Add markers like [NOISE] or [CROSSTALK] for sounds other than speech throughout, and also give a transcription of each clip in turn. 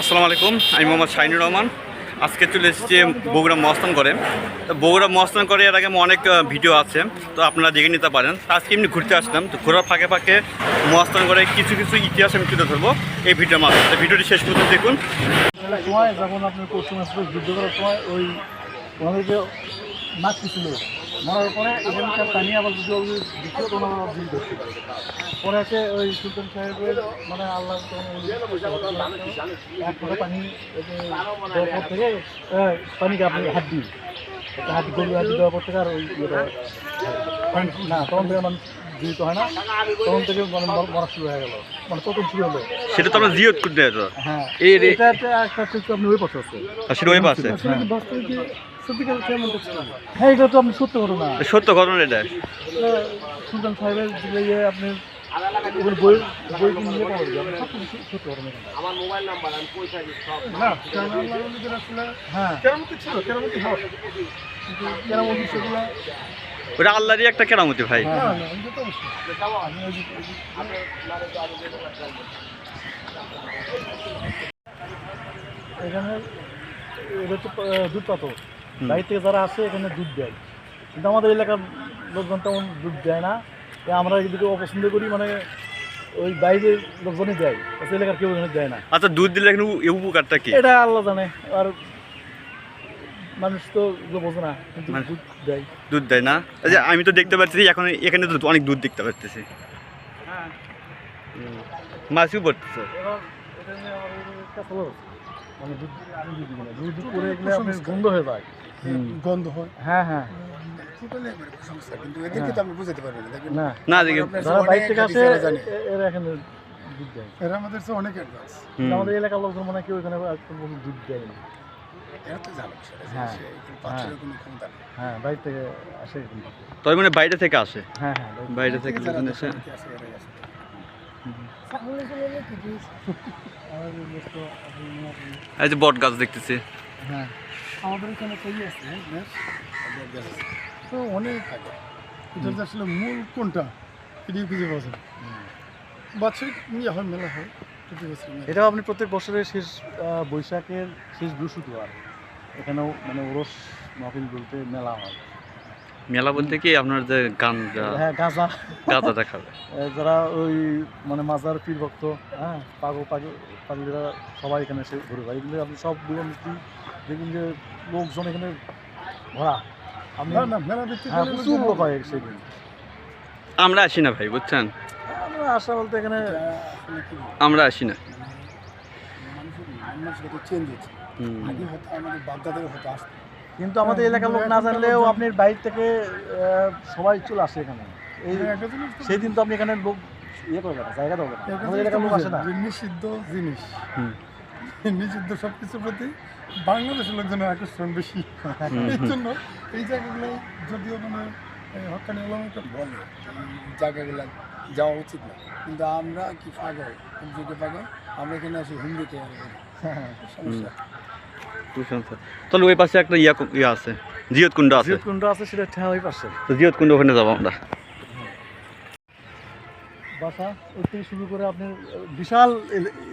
আসসালামু আলাইকুম, আমি মোহাম্মদ শাহিনুর রহমান। আজকে চলে এসেছি বগুড়া মস্তান করে। তো বগুড়া মস্তান করে এর আগে অনেক ভিডিও আছে, তো আপনারা দেখে নিতে পারেন। আজকে এমনি ঘুরতে আসলাম, তো ঘোরার ফাঁকে ফাঁকে মস্তান করে কিছু কিছু ইতিহাস আমি তুলে ধরবো এই ভিডিওর মাধ্যমে। ভিডিওটি শেষ পর্যন্ত দেখুন। যখন আপনার যুদ্ধ করার সময় ওই ছিল মারার পরে এখানকার পানি আবার যদি দ্বিতীয় কোনো দিন করতে পরে। আছে ওই সুলতান সাহেবের মানে আল্লাহ এক ফোঁটা পানি থেকে পানিকে আপনি হাত দিন। হাত গরু হাত দেওয়ার পর থেকে আর ওই না, তখন থেকে মানে জীবিত হয় না। তখন থেকে মরা শুরু হয়ে গেল। মানে প্রথম শুরু হলো সেটা তো আমরা জিওত করতে যেত হ্যাঁ এই রে- এটা একটা হচ্ছে আপনি ওই পাশে আছে। আর সেটা ওই পাশে হ্যাঁ এটা তো আপনি সত্য ঘটনা। সত্য ঘটনা এটা। সুলতান সাহেবের যে ইয়ে আপনি হ্যাঁ কেরামতি ছিল কেরামতি হয়। কেরামতি সেগুলো ওটা আল্লাহরই একটা কেরামতি ভাই। হ্যাঁ হ্যাঁ, এখানে এটা তো দুধ পাতো। বাইরে থেকে যারা আসে এখানে দুধ দেয়। কিন্তু আমাদের এলাকার লোকজন তেমন দুধ দেয় না। আমরা এদিকে অপছন্দ করি মানে ওই বাইরের লোকজনই দেয়। এলাকার কেউ দেয় না। আচ্ছা দুধ দিলে এখানে উপকারটা কি? এটা আল্লাহ জানে। আর মানুষ তো বোঝে না কিন্তু মানে- দুধ দেয়। দুধ দেয় না? যে আমি তো দেখতে পাচ্ছি এখন এখানে তো অনেক দুধ দেখতে পাচ্ছি। হ্যাঁ। মাছও পড়তেছে। মানে দুধ দুধ করে গন্ধ হয়ে যায়। গন্ধ হয়। হ্যাঁ হ্যাঁ। না এরা আমাদের অনেক অ্যাডভান্স আমাদের এলাকার লোকজন মনে হয় কেউ এখানে দুধ দেয় না। এরা তো জানে বিষয়টা যে হ্যাঁ। সে পাথরের কোনো ক্ষমতা নেই। হ্যাঁ বাইরে থেকে আসে তবে মানে বাইরে থেকে আসে? হ্যাঁ হ্যাঁ বাইরে- থেকে লোকজন এসে? [LAUGHS] এই যে বট গাছ দেখতেছি। হ্যাঁ। আমাদের এখানে কই আছে। তো অনেক আগে। আসলে মূল কোনটা? এটিও খুঁজে পাওয়া যায় বাৎসরিক ইয়ে হয় মেলা হয়। এটাও আপনি প্রত্যেক বছরের শেষ বৈশাখের শেষ বৃহস্পতিবার। এখানেও মানে ওরস মাহফিল বলতে মেলা হয়। মেলা বলতে কি আপনার যে গাঞ্জা হ্যাঁ গাঁজা। গাঁজাটা খাবে এ, যারা ওই মানে মাজার পীর ভক্ত হ্যাঁ পাগল পাগল পাগলিরা সবাই এখানে এসে ঘুরে বেড়ায়। এগুলো আপনি সব মিষ্টি দেখবেন যে লোকজন এখানে ভরা। আপনি না না মেলা ভিত্তিক হ্যাঁ প্রচুর লোক হয়। সেদিন। আমরা আসি না ভাই বুঝছেন? আমরা আসা বলতে এখানে? আমরা আসি না। চেঞ্জ হচ্ছে। হুম। আগে হয়তো আমাদের বাগদাদের হতো আসতো। কিন্তু আমাদের এলাকার লোক না জানলেও আপনি বাইরে থেকে সবাই চলে আসে এখানে। এই তো- সেই দিন তো আপনি এখানে লোক ইয়ে করবে না জায়গা দেবে না আমাদের এলাকার তো লোক আসে না। নিষিদ্ধ জিনিস। নিষিদ্ধ সব কিছুর প্রতি বাংলাদেশের লোকজনের আকর্ষণ বেশি। এই জন্য এই জায়গাগুলো যদিও মানে হকানি আলমটা বলে জায়গাগুলো যাওয়া উচিত না। কিন্তু আমরা কি পাগল? যুগে পাগল? আমরা এখানে আসি হুমড়ি খেয়ে। তাহলে ওই পাশে একটা ইয়া ইয়া আছে জিয়ত কুণ্ড আছে। জিয়ত কুণ্ড আছে সেটা ঠেয়া ওই পাশে। তো জিয়ত কুণ্ড ওখানে যাব আমরা। বাসা ওই থেকে শুরু করে আপনার বিশাল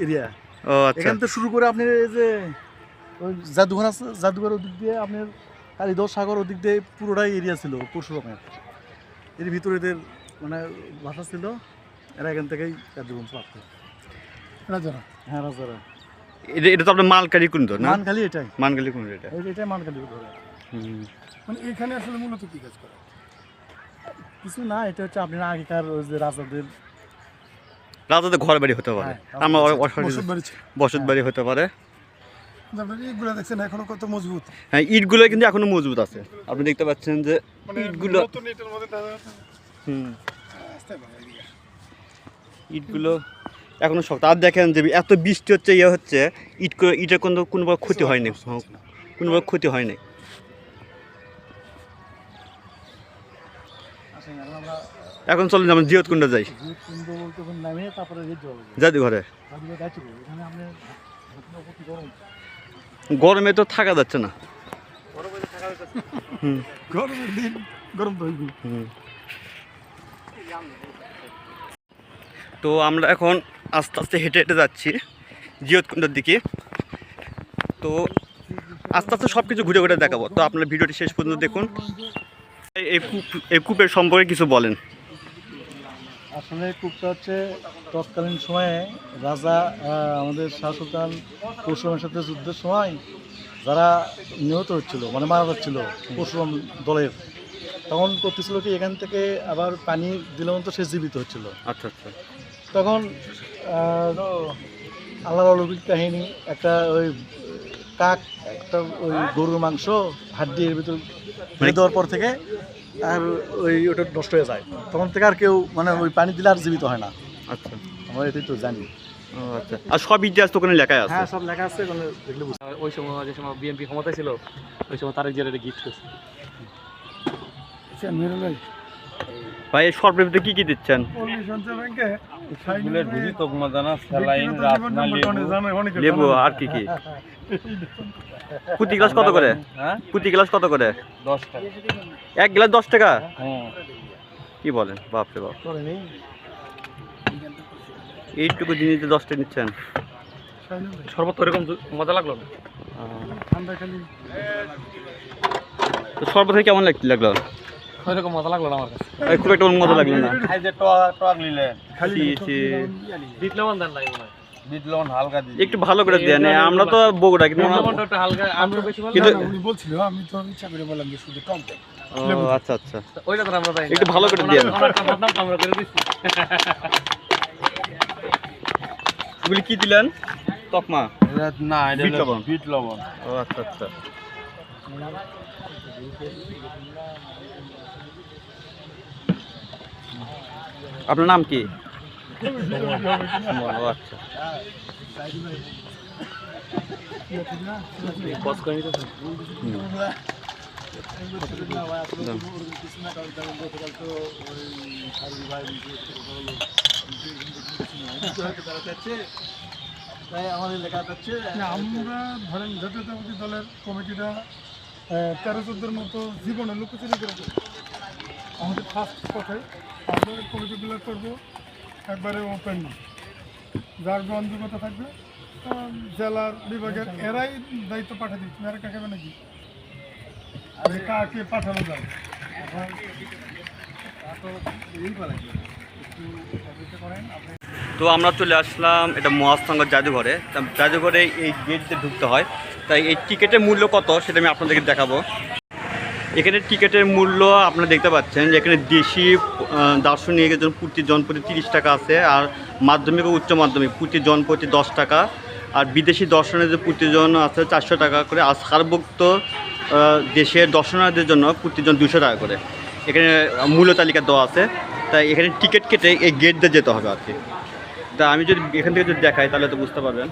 এরিয়া। ও আচ্ছা। এখান থেকে শুরু করে আপনি এই যে ওই জাদুঘর আছে জাদুঘর ওদিক দিয়ে আপনার কালীদহ সাগর ওদিক দিয়ে পুরোটাই এরিয়া ছিল পরশুরামের। এর ভিতরে এদের মানে ভাষা ছিল এরা এখান থেকেই কার্যক্রম রাজারা। হ্যাঁ রাজারা। এটা এটা তো আপনার মালকারি কুণ্ড না? মানখালি এটাই। মানকালি কুণ্ড এটা। এটাই হুম। মানে এখানে আসলে মূলত কি কাজ করে? কিছু না এটা হচ্ছে আপনার আগেকার ওই যে রাজাদের রাজাতে ঘর বাড়ি হতে পারে। হ্যাঁ, আমরা বসত বাড়ি হতে পারে। এইগুলো দেখছেন এখনও কত মজবুত। হ্যাঁ ইটগুলো কিন্তু এখনও মজবুত আছে। আপনি দেখতে পাচ্ছেন যে মানে ইটগুলো নতুন ইটের মধ্যে হুম। ইটগুলো এখনও শক্ত আর দেখেন যে এত বৃষ্টি হচ্ছে ইয়ে হচ্ছে, ইট ইটের কোনো কোনো ক্ষতি হয়নি। কোনো ক্ষতি হয়নি। এখন চলুন, আমরা জিয়ত কুণ্ড যাই জাদু ঘরে। গরম তো থাকা যাচ্ছে না। তো আমরা এখন আস্তে আস্তে হেঁটে হেঁটে যাচ্ছি জিয়ত কুণ্ডের দিকে। তো আস্তে আস্তে সব কিছু ঘুরে ঘুরে দেখাবো। তো আপনার ভিডিওটি শেষ পর্যন্ত দেখুন। এই- এই কূপ এই কূপের সম্পর্কে কিছু বলেন। আসলে কূপটা হচ্ছে তৎকালীন সময়ে রাজা আমাদের শাহ সুলতান পরশুরামের সাথে যুদ্ধের সময় যারা নিহত হচ্ছিল মানে মারা যাচ্ছিল পরশুরাম দলের তখন করতেছিল কি এখান থেকে আবার পানি দিলে তো সে জীবিত হচ্ছিল। আচ্ছা আচ্ছা। তখন আহ, আল্লাহর অলৌকিক কাহিনী একটা ওই কাক একটা ওই গরুর মাংস হাড্ডি এর ভিতর ফেলে দেওয়ার পর থেকে আর ওই ওটা নষ্ট হয়ে যায়। তখন থেকে আর কেউ মানে ওই পানি দিলে আর জীবিত হয় না। আচ্ছা। আমরা এটাই তো জানি। ও আচ্ছা। আর সব ইতিহাস তো ওখানে লেখাই আছে? হ্যাঁ সব লেখা আছে ওখানে দেখলে বুঝতে ওই সময় যে সময় বিএনপি ক্ষমতায় ছিল ওই সময় তারেক জিয়ার গিফট করছে ভাই এই ভিতরে কি কি দিচ্ছেন? লেবু। আর কি কি? [LAUGHS] প্রতি গ্লাস কত করে? হ্যাঁ? প্রতি গ্লাস কত করে? দশ টাকা। এক গ্লাস দশ টাকা? হ্যাঁ। কি বলেন? বাপরে বাপ। এইটুকু জিনিস দশটা নিচ্ছেন। সর্বত এরকম মজা লাগল না? ঠান্ডা তো কেমন লাগ- লাগল? ওইরকম মজা লাগল না আমার কাছে? খুব একটা মজা লাগল না। যে টক টক নিলে। ছি, ছি। বিট লবণ দেন নাই মনে বিট লবণ হালকা দিই। একটু ভালো করে দেন আমরা তো বগুড়া কিন্তু একটু হালকা ভালো উনি বলছিল আমি তো ইচ্ছা করে বললাম যে শুধু টক ও, আচ্ছা আচ্ছা। ওইটা তো আমরা একটু ভালো করে। আমরা করে এগুলি কি দিলেন? তকমা? না এটা বিট লবণ। বিট লবণ ও আচ্ছা আচ্ছা। আপনার নাম কি? আচ্ছা। তাই আমাদের লেখা হচ্ছে আমরা ধরেন জাতীয়তাবাদী দলের কমিটিটা তেরো চোদ্দোর মতো জীবনে লুকোচুরি করে আমাদের ফার্স্ট কথাই আমাদের কমিটিগুলো করব, একবারে ওপেন যার গ্রহণযোগ্যতা থাকবে জেলার বিভাগের, এরাই দায়িত্ব পাঠিয়ে দিচ্ছে। এরা কাকে নাকি আর কাকে পাঠানো যায়? তো আমরা চলে আসলাম, এটা মহাস্থাঙ্গ জাদুঘরে। জাদুঘরে এই গেট দিয়ে ঢুকতে হয়। তাই এই টিকিটের মূল্য কত, সেটা আমি আপনাদেরকে দেখাবো। এখানে টিকিটের মূল্য আপনারা দেখতে পাচ্ছেন যে এখানে দেশি আহ, দার্শনিকের জন্য প্রতি জন প্রতি তিরিশ টাকা আছে আর মাধ্যমিক ও উচ্চ মাধ্যমিক প্রতি জন প্রতি দশ টাকা আর বিদেশি দর্শনার্থীদের প্রতিজন আছে চারশো টাকা করে আর সারভুক্ত দেশের দর্শনার্থীদের জন্য প্রতিজন দুশো টাকা করে। এখানে মূল্য তালিকা দেওয়া আছে তাই এখানে টিকিট কেটে এই গেট দিয়ে যেতে হবে আর কি। তা আমি যদি এখান থেকে যদি দেখাই তাহলে তো বুঝতে পারবেন।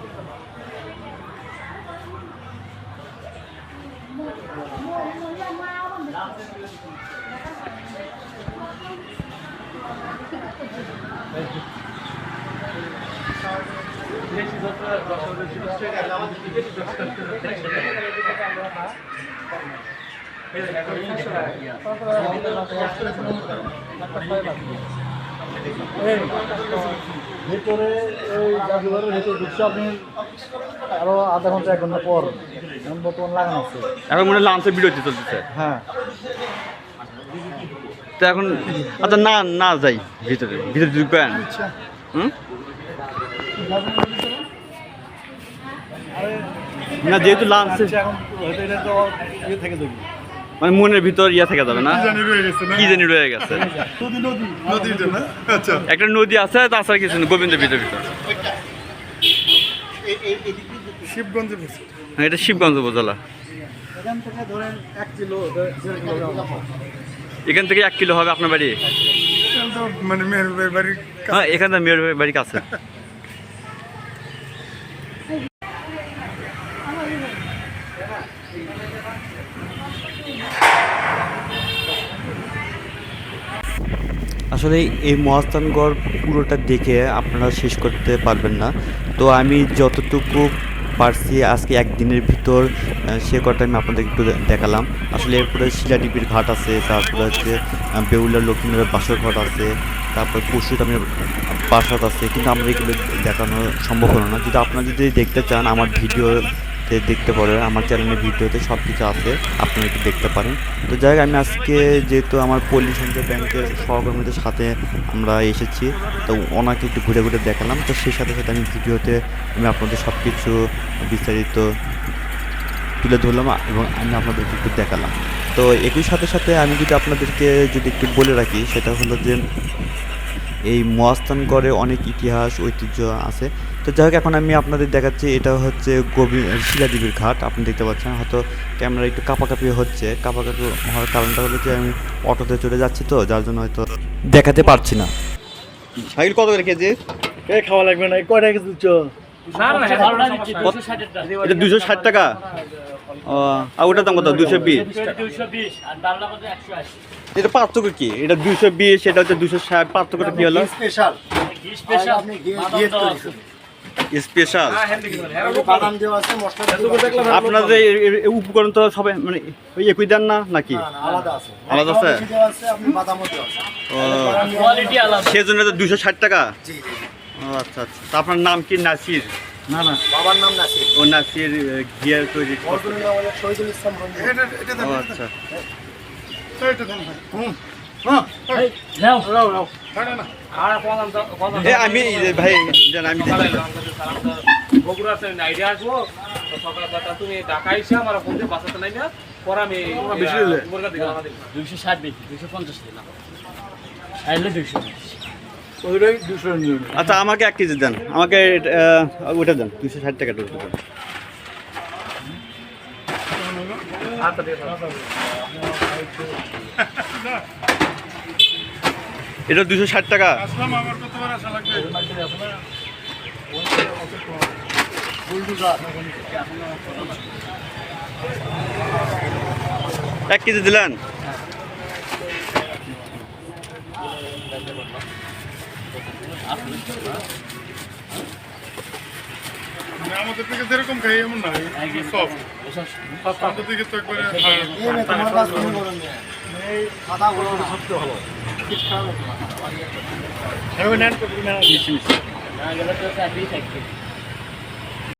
ভিতরে ওই জাদুঘরের ভিতরে ঢুকছে আপনি আরও আধা ঘণ্টা এক ঘণ্টা পর। এখন বর্তমান লাগানো আছে। এখন মনে লাঞ্চের বিরতি চলতেছে। হ্যাঁ। তো এখন আচ্ছা না না যাই ভিতরে ভিতরে ঢুকবেন হুম? না যেহেতু লাঞ্চ আচ্ছা, এখন ইয়ে থেকে দেখবি। মানে মনের ভিতর ইয়া থেকে যাবে না? কি জানি রয়ে গেছে আচ্ছা। একটা নদী আছে তাছাড়া কিছু গোবিন্দ ভিতর ভিতর। শিবগঞ্জে হ্যাঁ, এটা শিবগঞ্জ উপজেলা। এখান থেকে এক কিলো হবে আপনার বাড়ি? মানে মেয়ের বাড়ির হ্যাঁ এখান থেকে মেয়ের বাড়ি কাছে। আসলে এই মহাস্থানগড় পুরোটা দেখে আপনারা শেষ করতে পারবেন না। তো আমি যতটুকু পারছি আজকে একদিনের ভিতর সে কটা আমি আপনাদের একটু দেখালাম। আসলে এরপরে শিলাডিপির ঘাট আছে, তারপরে হচ্ছে বেউলার লক্ষ্মীনাথের বাসর ঘাট আছে, তারপর পরশুরামের প্রাসাদ আছে, কিন্তু আমরা এগুলো দেখানো সম্ভব হলো না। যদি আপনারা যদি দেখতে চান, আমার ভিডিও দেখতে পারো, আমার চ্যানেলের ভিডিওতে সব কিছু আছে, আপনারা একটু দেখতে পারেন। তো যাই আমি আজকে যেহেতু আমার পল্লী সঞ্চয় ব্যাংকের সহকর্মীদের সাথে আমরা এসেছি, তো ওনাকে একটু ঘুরে ঘুরে দেখালাম। তো সেই সাথে সাথে আমি ভিডিওতে আমি আপনাদের সব কিছু বিস্তারিত তুলে ধরলাম এবং আমি আপনাদেরকে একটু দেখালাম। তো একই সাথে সাথে আমি যদি আপনাদেরকে যদি একটু বলে রাখি, সেটা হলো যে এই মহাস্থানগড়ে অনেক ইতিহাস, ঐতিহ্য আছে। তো যাই হোক এখন আমি আপনাদের দেখাচ্ছি এটা হচ্ছে গোবি শিলাদেবীর ঘাট আপনি দেখতে পাচ্ছেন। হয়তো ক্যামেরা একটু কাঁপাকাঁপি হচ্ছে। কাঁপাকাঁপি হওয়ার কারণটা হলো যে আমি অটোতে চলে যাচ্ছি তো যার জন্য হয়তো দেখাতে পারছি না। সাইকেল কত করে কেজি? এ খাওয়া লাগবে না এই কয়টা কিছু দিচ্ছ? এটা দুশো ষাট টাকা? ও আর ওটার দাম কত? দুশো বিশ? এটা পার্থক্য কি? এটা দুশো বিশ এটা হচ্ছে দুশো ষাট পার্থক্যটা কি হলো? স্পেশাল আপনি স্পেশাল। বাদাম দেওয়া আছে মশলা আপনাদের উপকরণ তো সবাই মানে ওই একই দেন না নাকি? আলাদা আছে। আলাদা আছে? দেওয়া আছে আপনি বাদামও দেওয়া আছে। ও। সেজন্য তো দুশো ষাট টাকা? জি জি ও আচ্ছা আচ্ছা। তা আপনার নাম কি? নাসির? না না। বাবার নাম নাসির। ও নাসির ঘিয়ার তৈরি আচ্ছা। হ্যাঁ আমি এই ভাই আমি। বগুড়া আইডিয়া আসব তো সকালে কথা তুমি ঢাকা এসে আমার ফোন দিয়ে বাঁচাতে নাই না পরে আমি। দুইশো ষাট বেশি দুইশো পঞ্চাশ দিন আইলে দুইশো আচ্ছা আমাকে এক কেজি দেন আমাকে ওটা দেন দুশো ষাট টাকা ওটা দেন আচ্ছা ঠিক আছে এটা দুশো ষাট টাকা আসলাম আমার কতবার এক কেজি দিলেন মানে আমাদের দিকে যেরকম খাই এমন না সব আমাদের দিকে তো একবারে তোমার কাজ তুমি করো না এই সাদা গুলো না সত্যি ভালো ঠিক খারাপ না মিশি